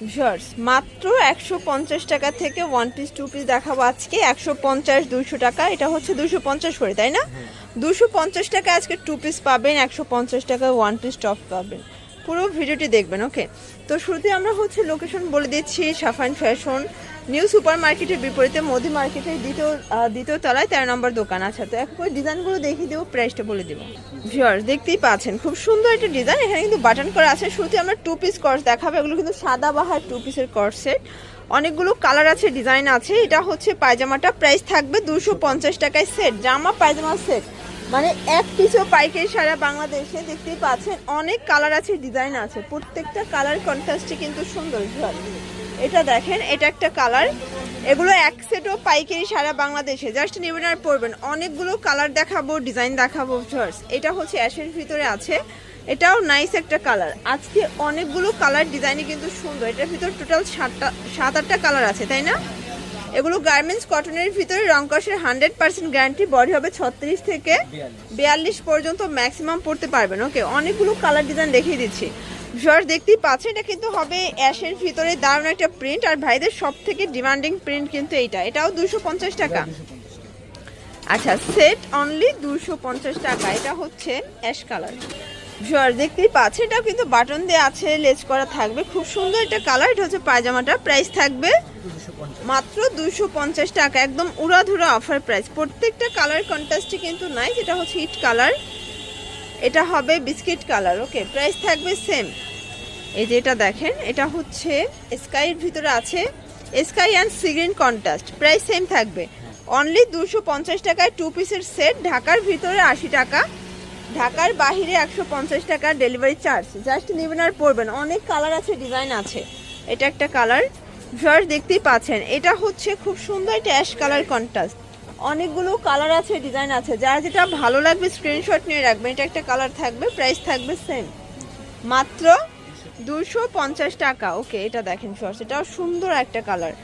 Viewers মাত্র একশো পঞ্চাশ টাকা থেকে ওয়ান পিস টু পিস দেখাবো আজকে। একশো পঞ্চাশ দুইশো টাকা এটা হচ্ছে দুশো পঞ্চাশ করে তাই না? দুশো পঞ্চাশ টাকা আজকে টু পিস পাবেন একশো পঞ্চাশ টাকা ওয়ান পিস টপ পাবেন। পুরো ভিডিওটি দেখবেন ওকে তো শুরুতে আমরা হচ্ছে লোকেশন বলে দিচ্ছি সাফান ফ্যাশন নিউ সুপার মার্কেটের বিপরীতে মোদি মার্কেটের দ্বিতীয় দ্বিতীয় তলায় তেরো নম্বর দোকান আছে। তো এক করে ডিজাইনগুলো দেখিয়ে দেবো প্রাইসটা বলে দেবো। ভিওর দেখতেই পাচ্ছেন, খুব সুন্দর একটা ডিজাইন। এখানে কিন্তু বাটন করা আছে। শুরুতে আমরা টু পিস কর্স দেখাবো। এগুলো কিন্তু সাদা বাহার টু পিসের কর্স সেট অনেকগুলো কালার আছে ডিজাইন আছে। এটা হচ্ছে পায়জামাটা। প্রাইস থাকবে দুশো পঞ্চাশ টাকায় সেট জামা, পায়জামা সেট মানে এক পিসও পাইকারি সারা বাংলাদেশে দেখতেই পাচ্ছেন, অনেক কালার আছে ডিজাইন আছে। প্রত্যেকটা কালার কন্ট্রাস্টে কিন্তু সুন্দর। এটা দেখেন, এটা একটা কালার এগুলো এক সেটও পাইকারি সারা বাংলাদেশে। জাস্ট নেবেন আর পরবেন। অনেকগুলো কালার দেখাবো ডিজাইন দেখাবো ভিউয়ার্স। এটা হচ্ছে অ্যাশের ভিতরে আছে। এটাও নাইস একটা কালার আজকে অনেকগুলো কালার ডিজাইনই কিন্তু সুন্দর। এটার ভিতর টোটাল সাতটা, সাত আটটা কালার আছে, তাই না? এগুলো গার্মেন্টস কটনের ভিতরে রং হান্ড্রেড পার্সেন্ট গ্যারান্টি বডি হবে ছত্রিশ থেকে বিয়াল্লিশ পর্যন্ত ম্যাক্সিমাম পড়তে পারবেন। ওকে অনেকগুলো কালার ডিজাইন দেখিয়ে দিচ্ছি। ভিউয়ার দেখতেই পাচ্ছেন, এটা কিন্তু হবে অ্যাশের ভিতরে দারুণ একটা প্রিন্ট আর ভাইদের সব থেকে ডিমান্ডিং প্রিন্ট কিন্তু এইটা। এটাও দুশো পঞ্চাশ টাকা। আচ্ছা সেট অনলি দুশো পঞ্চাশ টাকা। এটা হচ্ছে অ্যাশ কালার ভিউয়ার, দেখতেই পাচ্ছেন, এটাও কিন্তু বাটন দেওয়া আছে লেজ করা থাকবে। খুব সুন্দর একটা কালার, এটা হচ্ছে পায়জামাটা প্রাইস থাকবে মাত্র দুশো পঞ্চাশ টাকা, একদম উড়াধুরা অফার প্রাইস প্রত্যেকটা কালার কন্ট্রাস্টে কিন্তু নাই, যেটা হচ্ছে হিট কালার এটা হবে বিস্কিট কালার ওকে প্রাইস থাকবে সেম এই যে এটা দেখেন, এটা হচ্ছে স্কাইয়ের ভিতরে আছে sky and sea green contrast price same থাকবে। অনলি দুশো পঞ্চাশ টাকায় টু পিসের সেট ঢাকার ভিতরে আশি টাকা। ঢাকার বাহিরে একশো পঞ্চাশ টাকা ডেলিভারি চার্জ জাস্ট নেবেন আর পড়বেন অনেক কালার আছে ডিজাইন আছে। এটা একটা কালার ভিউয়ার্স দেখতেই পাচ্ছেন। এটা হচ্ছে খুব সুন্দর একটা অ্যাশ কালার কন্ট্রাস্ট অনেকগুলো কালার আছে ডিজাইন আছে। যার যেটা ভালো লাগবে স্ক্রিনশট নিয়ে রাখবেন। এটা একটা কালার থাকবে প্রাইস থাকবে সেম মাত্র দুশো টাকা। ওকে এটা দেখেন শর্টস এটাও সুন্দর একটা কালার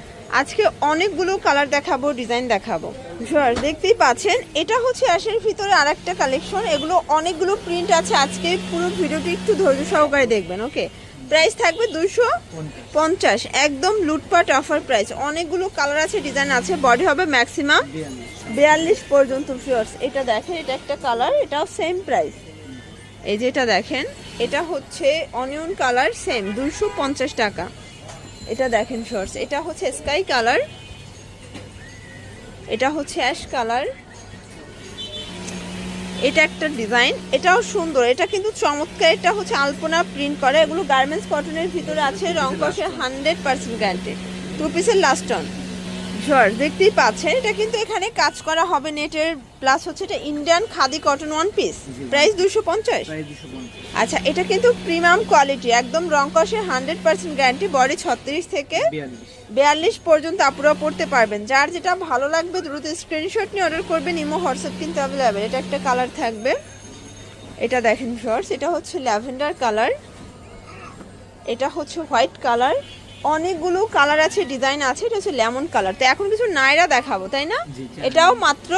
আজকে অনেকগুলো কালার দেখাবো ডিজাইন দেখাবো। শর্টস দেখতেই পাচ্ছেন, এটা হচ্ছে আশের ভিতরে আরেকটা কালেকশন এগুলো অনেকগুলো প্রিন্ট আছে। আজকে পুরো ভিডিওটি একটু ধৈর্য সহকারে দেখবেন ওকে প্রাইস থাকবে দুশো পঞ্চাশ। একদম লুটপাট অফার প্রাইস অনেকগুলো কালার আছে ডিজাইন আছে। বডি হবে ম্যাক্সিমাম বিয়াল্লিশ পর্যন্ত ফিওর্স এটা দেখেন, এটা একটা কালার এটাও সেম প্রাইস এই যে এটা দেখেন, এটা হচ্ছে অনিয়ন কালার সেম দুশো পঞ্চাশ টাকা। এটা দেখেন শর্টস এটা হচ্ছে স্কাই কালার এটা হচ্ছে অ্যাশ কালার এটা একটা ডিজাইন এটাও সুন্দর। এটা কিন্তু চমৎকার। এটা হচ্ছে আলপনা প্রিন্ট করা। এগুলো গার্মেন্টস কটনের ভিতরে আছে। রং কষে হান্ড্রেড পার্সেন্ট গ্যারান্টি টু পিসের লাস্ট অন ঝড় দেখতেই পাচ্ছেন এটা কিন্তু এখানে কাজ করা হবে নেটের প্লাস হচ্ছে এটা Indian khadi cotton one piece price দুশো পঞ্চাশ? আচ্ছা এটা কিন্তু প্রিমিয়াম কোয়ালিটি একদম রং কষের হান্ড্রেড পার্সেন্ট গ্যারান্টি বডি ছত্রিশ থেকে বিয়াল্লিশ। পর্যন্ত আপুরা পড়তে পারবেন। যার যেটা ভালো লাগবে দ্রুত স্ক্রিনশট নিয়ে অর্ডার করবেন ইমো হোয়াটসঅ্যাপ কিন্তু অ্যাভেলেবেল এটা একটা কালার থাকবে। এটা দেখেন শর্টস এটা হচ্ছে ল্যাভেন্ডার কালার এটা হচ্ছে হোয়াইট কালার অনেকগুলো কালার আছে ডিজাইন আছে এটা হচ্ছে লেমন কালার তো এখন কিছু নাইরা দেখাবো তাই না? এটাও মাত্র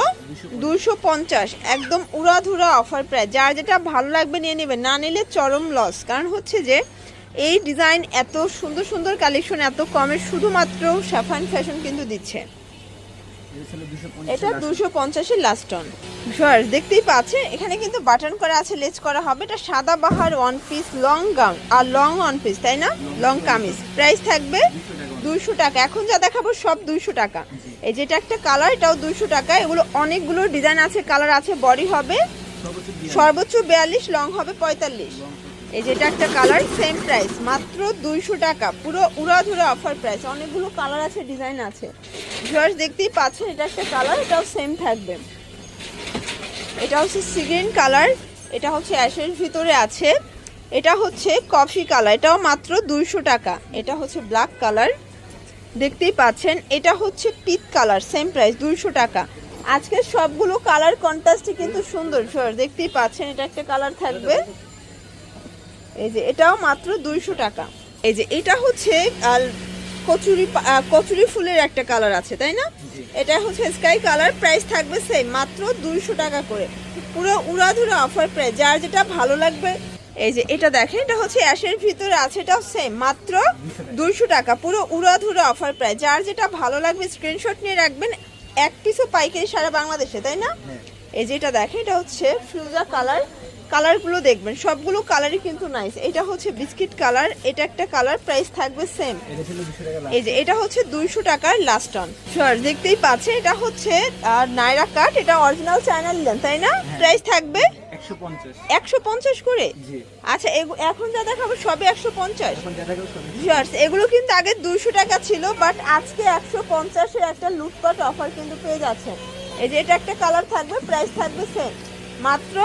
দুশো পঞ্চাশ একদম উড়াধুরা অফার প্রায় যার যেটা ভালো লাগবে নিয়ে নেবে না নিলে চরম লস কারণ হচ্ছে যে এই ডিজাইন এত সুন্দর সুন্দর কালেকশন এত কমে শুধুমাত্র সাফান ফ্যাশন কিন্তু দিচ্ছে। এটা দুশো দুশো পঞ্চাশের লাস্ট টন ভিউয়ার্স দেখতেই পাচ্ছেন, এখানে কিন্তু বাটন করা আছে লেজ করা হবে। এটা সাদা বাহার ওয়ান পিস লং গাউন আর লং ওয়ান পিস তাই না? লং কামিজ। প্রাইস থাকবে দুইশো টাকা। এখন যা দেখাবো সব দুইশো টাকা। এই যেটা একটা কালার এটাও দুইশো টাকা। এগুলো অনেকগুলো ডিজাইন আছে কালার আছে বডি হবে। সর্বোচ্চ বিয়াল্লিশ লং হবে পঁয়তাল্লিশ। এই যেটা একটা কালার সেম প্রাইস মাত্র দুইশো টাকা। পুরো উড়াধুরা অফার প্রাইস অনেকগুলো কালার আছে ডিজাইন আছে। ভিউয়ার্স দেখতেই পাচ্ছেন, এটা একটা কালার এটাও সেম থাকবে। এটা হচ্ছে সিগ্রিন কালার, এটা হচ্ছে অ্যাশের ভিতরে আছে। এটা হচ্ছে কফি কালার, এটাও মাত্র দুইশো টাকা। এটা হচ্ছে ব্ল্যাক কালার, দেখতেই পাচ্ছেন। এটা হচ্ছে পিত কালার সেম প্রাইস দুইশো টাকা। আজকে সবগুলো কালার কন্ট্রাস্টে কিন্তু সুন্দর দেখতেই পাচ্ছেন, এটা একটা কালার থাকবে। এই যে, এটাও মাত্র দুইশো টাকা। এই যে, এটা হচ্ছে কচুরি কচুরি ফুলের একটা কালার আছে তাই না? এটা হচ্ছে স্কাই কালার প্রাইস থাকবে সেম মাত্র দুইশো টাকা করে। পুরো উড়াধুরা অফার প্রাইস যার যেটা ভালো লাগবে। এই যে এটা দেখেন এটা হচ্ছে অ্যাশের ভিতরে আছে এটাও সেম মাত্র দুইশো টাকা পুরো উড়াধুরা অফার প্রাইস যার যেটা ভালো লাগবে স্ক্রিনশট নিয়ে রাখবেন এক পিসও পাইকারি সারা বাংলাদেশে তাই না? হ্যাঁ। এই যেটা দেখেন এটা হচ্ছে ফিউজা কালার কালারগুলো দেখবেন সবগুলো কালারই কিন্তু নাইস এটা হচ্ছে বিস্কিট কালার এটা একটা কালার প্রাইস থাকবে সেম এই যে এটা হচ্ছে দুইশো টাকার লাস্ট অন শিওর দেখতেই পাচ্ছে এটা হচ্ছে আর নাইরা কাট এটা অরিজিনাল চায়না নিলেন তাই না? প্রাইস থাকবে একশো পঞ্চাশ। করে? জি। আচ্ছা এখন যা দেখাবো সবে একশো পঞ্চাশ। এগুলো কিন্তু আগে দুশো টাকা ছিল বাট আজকে একশো পঞ্চাশের একটা লুটপাট অফার কিন্তু পেয়ে যাচ্ছেন। এই যে এটা একটা কালার থাকবে প্রাইস থাকবে সেম মাত্র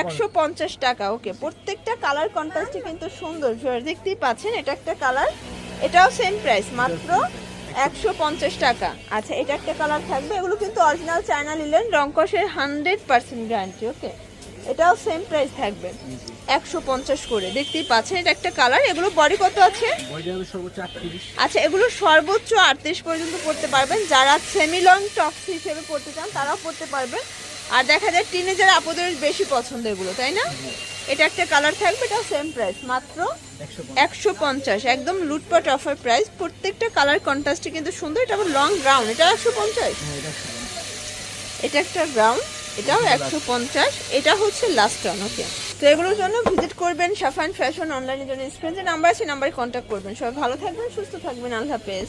একশো পঞ্চাশ। টাকা। ওকে প্রত্যেকটা কালার কন্ট্রাস্টই কিন্তু সুন্দর। দেখতেই পাচ্ছেন এটা একটা কালার। এটাও সেম প্রাইস মাত্র একশো পঞ্চাশ টাকা। আচ্ছা এটা একটা কালার থাকবে। এগুলো কিন্তু অরিজিনাল চায়না নিলেন রংকসের হান্ড্রেড পার্সেন্ট গ্যারান্টি ওকে? এটাও সেম প্রাইস থাকবে একশো পঞ্চাশ করে। দেখতেই পাচ্ছেন এটা একটা কালার। এগুলো বডি কত আছে? আচ্ছা এগুলো সর্বোচ্চ আটত্রিশ পর্যন্ত পড়তে পারবেন। যারা সেমি লং টপস হিসেবে পড়তে চান তারাও পড়তে পারবেন। আর দেখা যায় টিনেজার আপুদের বেশি পছন্দ এগুলো তাই না? এটা একটা কালার থাকবে এটাও সেম প্রাইস মাত্র একশো পঞ্চাশ। একদম লুটপাট অফার প্রাইস প্রত্যেকটা কালার কন্ট্রাস্টে কিন্তু সুন্দর এটা আবার লং গ্রাউন্ড এটা একশো পঞ্চাশ? হ্যাঁ এটা একশো পঞ্চাশ। এটা একটা গ্রাউন্ড এটাও একশো পঞ্চাশ। এটা হচ্ছে লাস্ট ওয়ান ওকে তো এগুলোর জন্য ভিজিট করবেন সাফান ফ্যাশন অনলাইনের জন্য স্ক্রিনে যে নাম্বার আছে নাম্বারে কন্ট্যাক্ট করবেন। সবাই ভালো থাকবেন সুস্থ থাকবেন আল্লাহ হাফেজ।